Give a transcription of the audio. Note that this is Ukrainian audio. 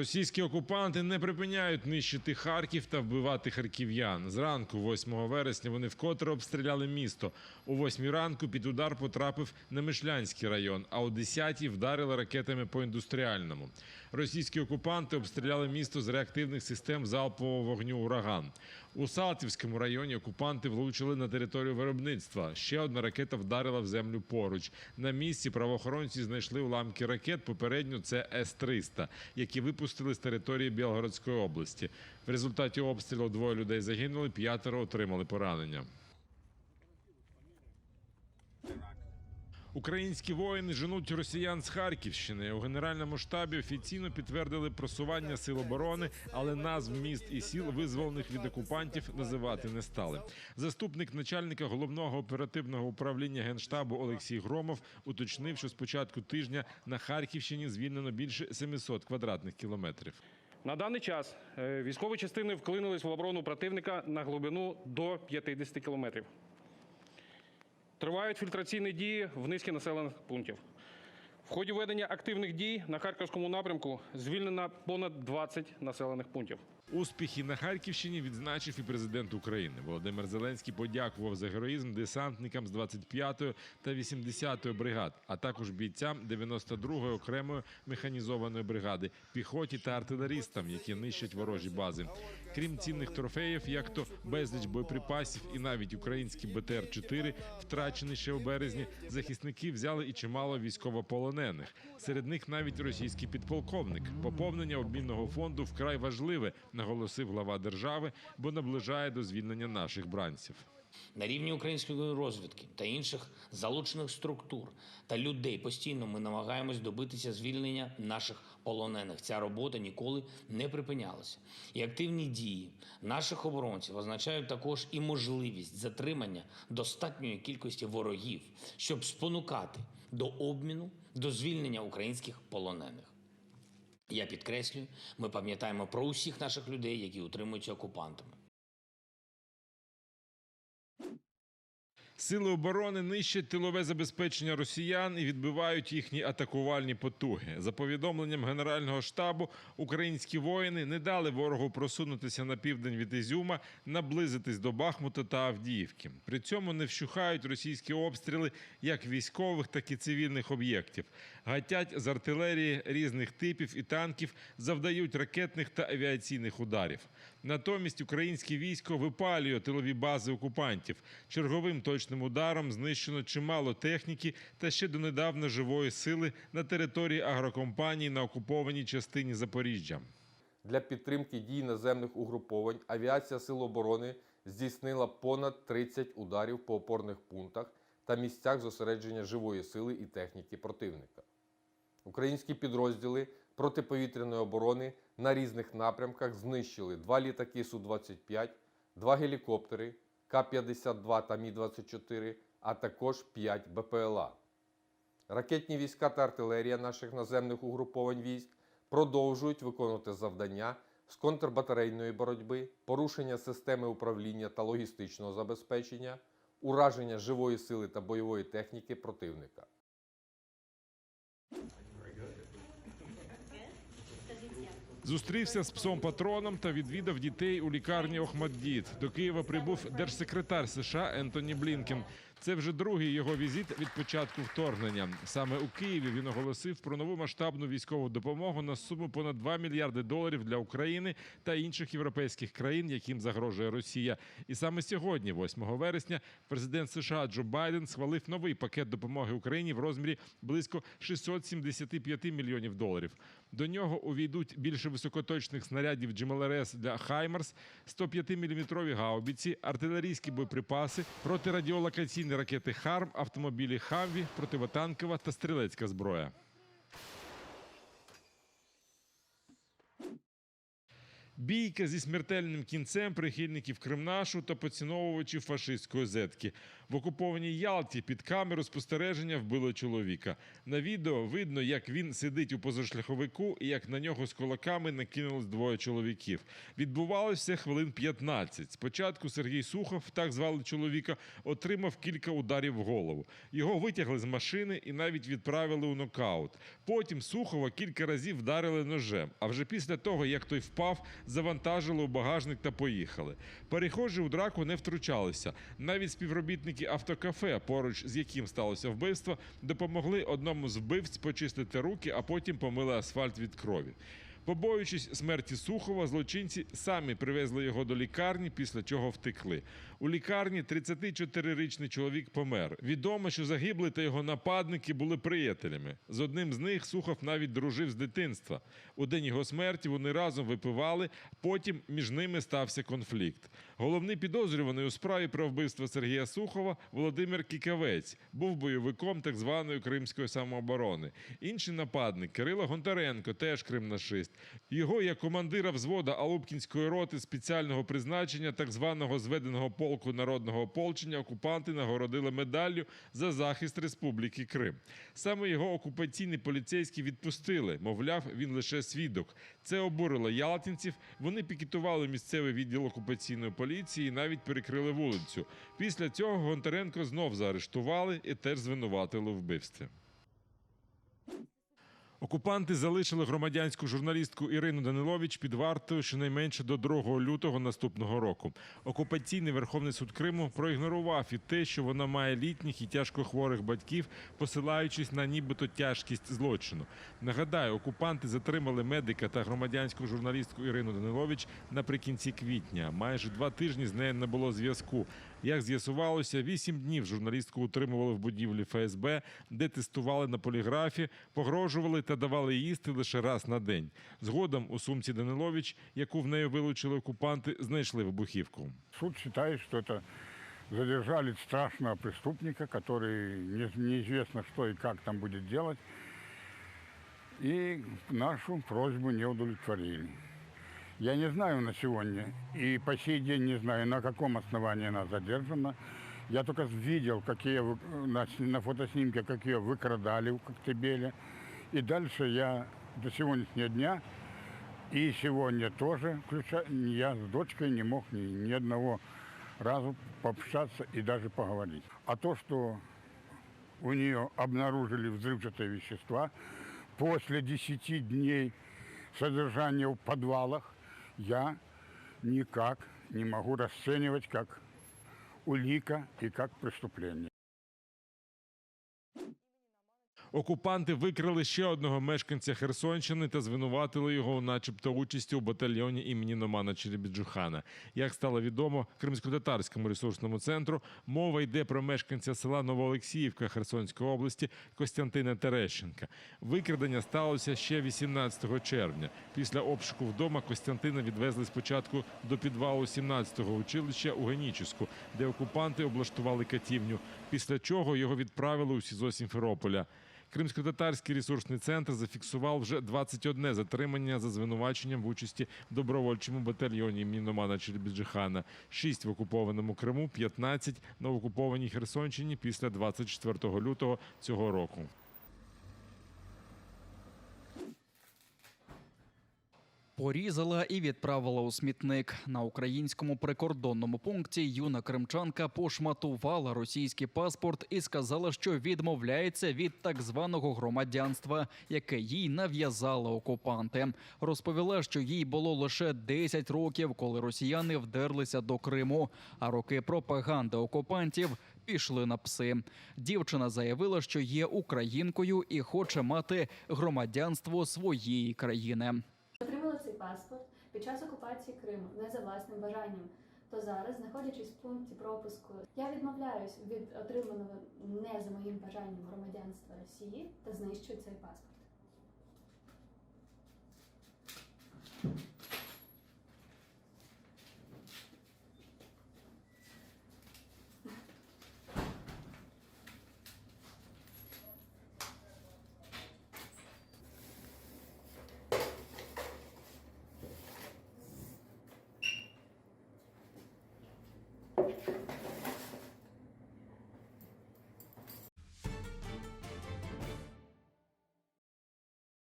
Російські окупанти не припиняють нищити Харків та вбивати харків'ян. Зранку, 8 вересня, вони вкотре обстріляли місто. О 8 ранку під удар потрапив Немишлянський район, а о 10 вдарили ракетами по індустріальному. Російські окупанти обстріляли місто з реактивних систем залпового вогню «Ураган». У Салтівському районі окупанти влучили на територію виробництва. Ще одна ракета вдарила в землю поруч. На місці правоохоронці знайшли уламки ракет. Попередньо це С-300, які випустили з території Білгородської області. В результаті обстрілу двоє людей загинули, п'ятеро отримали поранення. Українські воїни женуть росіян з Харківщини. У генеральному штабі офіційно підтвердили просування сил оборони, але назв міст і сіл, визволених від окупантів, називати не стали. Заступник начальника головного оперативного управління генштабу Олексій Громов уточнив, що з початку тижня на Харківщині звільнено більше 700 квадратних кілометрів. На даний час е, військові частини вклинились в оборону противника на глибину до 50 кілометрів. Тривають фільтраційні дії в низки населених пунктів. В ході ведення активних дій на харківському напрямку звільнено понад 20 населених пунктів. Успіхи на Харківщині відзначив і президент України. Володимир Зеленський подякував за героїзм десантникам з 25-ї та 80-ї бригад, а також бійцям 92-ї окремої механізованої бригади, піхоті та артилерістам, які нищать ворожі бази. Крім цінних трофеїв, як то безліч боєприпасів і навіть українські БТР-4, втрачені ще у березні, захисники взяли і чимало військовополонених. Серед них навіть російський підполковник. Поповнення обмінного фонду вкрай важливе, наголосив глава держави, бо наближає до звільнення наших бранців. На рівні української розвідки та інших залучених структур та людей постійно ми намагаємось добитися звільнення наших полонених. Ця робота ніколи не припинялася. І активні дії наших оборонців означають також і можливість затримання достатньої кількості ворогів, щоб спонукати до обміну, до звільнення українських полонених. Я підкреслюю, ми пам'ятаємо про усіх наших людей, які утримуються окупантами. Сили оборони нищать тилове забезпечення росіян і відбивають їхні атакувальні потуги. За повідомленням Генерального штабу, українські воїни не дали ворогу просунутися на південь від Ізюма, наблизитись до Бахмута та Авдіївки. При цьому не вщухають російські обстріли як військових, так і цивільних об'єктів. Гатять з артилерії різних типів і танків, завдають ракетних та авіаційних ударів. Натомість українське військо випалює тилові бази окупантів. Черговим точним ударом знищено чимало техніки та ще донедавна живої сили на території агрокомпанії на окупованій частині Запоріжжя. Для підтримки дій наземних угруповань авіація Сил оборони здійснила понад 30 ударів по опорних пунктах та місцях зосередження живої сили і техніки противника. Українські підрозділи протиповітряної оборони на різних напрямках знищили два літаки Су-25, два гелікоптери К-52 та Мі-24, а також 5 БПЛА. Ракетні війська та артилерія наших наземних угруповань військ продовжують виконувати завдання з контрбатарейної боротьби, порушення системи управління та логістичного забезпечення, ураження живої сили та бойової техніки противника. Зустрівся з псом патроном та відвідав дітей у лікарні Охмаддіт. До Києва прибув держсекретар США Ентоні Блінкен. Це вже другий його візит від початку вторгнення. Саме у Києві він оголосив про нову масштабну військову допомогу на суму понад 2 мільярди доларів для України та інших європейських країн, яким загрожує Росія. І саме сьогодні, 8 вересня, президент США Джо Байден схвалив новий пакет допомоги Україні в розмірі близько 675 мільйонів доларів. До нього увійдуть більше високоточних снарядів GMLRS для Хаймерс, 105-мм гаубіці, артилерійські боєприпаси, протирадіолокаційні ракети Харм, автомобілі Хамві, противотанкова та стрілецька зброя. Бійка зі смертельним кінцем прихильників Кремнашу та поціновувачів фашистської зетки. В окупованій Ялті під камеру спостереження вбили чоловіка. На відео видно, як він сидить у позашляховику і як на нього з кулаками накинулись двоє чоловіків. Відбувалося хвилин 15. Спочатку Сергій Сухов, так звали чоловіка, отримав кілька ударів в голову. Його витягли з машини і навіть відправили у нокаут. Потім Сухова кілька разів вдарили ножем. А вже після того, як той впав, завантажили у багажник та поїхали. Перехожі у драку не втручалися. Навіть співробітники автокафе, поруч з яким сталося вбивство, допомогли одному з вбивць почистити руки, а потім помили асфальт від крові. Побоюючись смерті Сухова, злочинці самі привезли його до лікарні, після чого втекли. У лікарні 34-річний чоловік помер. Відомо, що загиблий та його нападники були приятелями. З одним з них Сухов навіть дружив з дитинства. У день його смерті вони разом випивали, потім між ними стався конфлікт. Головний підозрюваний у справі про вбивство Сергія Сухова Володимир Кікавець був бойовиком так званої кримської самооборони. Інший нападник Кирило Гонтаренко, теж кримнашист. Його як командира взвода Алубкінської роти спеціального призначення так званого зведеного полку народного ополчення окупанти нагородили медаллю за захист Республіки Крим. Саме його окупаційні поліцейські відпустили. Мовляв, він лише свідок. Це обурило ялтинців. Вони пікетували місцевий відділ окупаційної поліції і навіть перекрили вулицю. Після цього Гонтаренко знов заарештували і теж звинуватили у вбивстві. Окупанти залишили громадянську журналістку Ірину Данилович під вартою щонайменше до 2 лютого наступного року. Окупаційний Верховний суд Криму проігнорував і те, що вона має літніх і тяжкохворих батьків, посилаючись на нібито тяжкість злочину. Нагадаю, окупанти затримали медика та громадянську журналістку Ірину Данилович наприкінці квітня. Майже два тижні з нею не було зв'язку. Як з'ясувалося, вісім днів журналістку утримували в будівлі ФСБ, де тестували на поліграфі, погрожували та давали їсти лише раз на день. Згодом у сумці Данилович, яку в неї вилучили окупанти, знайшли вибухівку. Суд считает, что это задержали страшного преступника, который не- неизвестно, что и как там будет делать. И нашу просьбу не удовлетворили. Я не знаю на сегодня, и по сей день не знаю, на каком основании она задержана. Я только видел, какие на, на фотоснимке, как ее выкрадали в Коктебеле. И дальше я до сегодняшнего дня и сегодня тоже, включая, я с дочкой не мог ни, ни одного разу пообщаться и даже поговорить. А то, что у нее обнаружили взрывчатые вещества после 10 дней содержания в подвалах, я никак не могу расценивать как улика и как преступление. Окупанти викрали ще одного мешканця Херсонщини та звинуватили його начебто участі у батальйоні імені Номана Черебіджухана. Як стало відомо Кримсько-татарському ресурсному центру, мова йде про мешканця села Новоолексіївка Херсонської області Костянтина Терещенка. Викрадення сталося ще 18 червня. Після обшуку вдома Костянтина відвезли спочатку до підвалу 17-го училища у Генічеську, де окупанти облаштували катівню. Після чого його відправили у СІЗО Сімферополя. Кримсько-татарський ресурсний центр зафіксував вже 21 затримання за звинуваченням в участі в добровольчому батальйоні Міномана Чербіджихана. Шість 6 в окупованому Криму, 15 на окупованій Херсонщині після 24 лютого цього року. Порізала і відправила у смітник. На українському прикордонному пункті юна кримчанка пошматувала російський паспорт і сказала, що відмовляється від так званого громадянства, яке їй нав'язали окупанти. Розповіла, що їй було лише 10 років, коли росіяни вдерлися до Криму, а роки пропаганди окупантів пішли на пси. Дівчина заявила, що є українкою і хоче мати громадянство своєї країни. Під час окупації Криму не за власним бажанням. То зараз, знаходячись в пункті пропуску, я відмовляюсь від отриманого не за моїм бажанням громадянства Росії та знищую цей паспорт.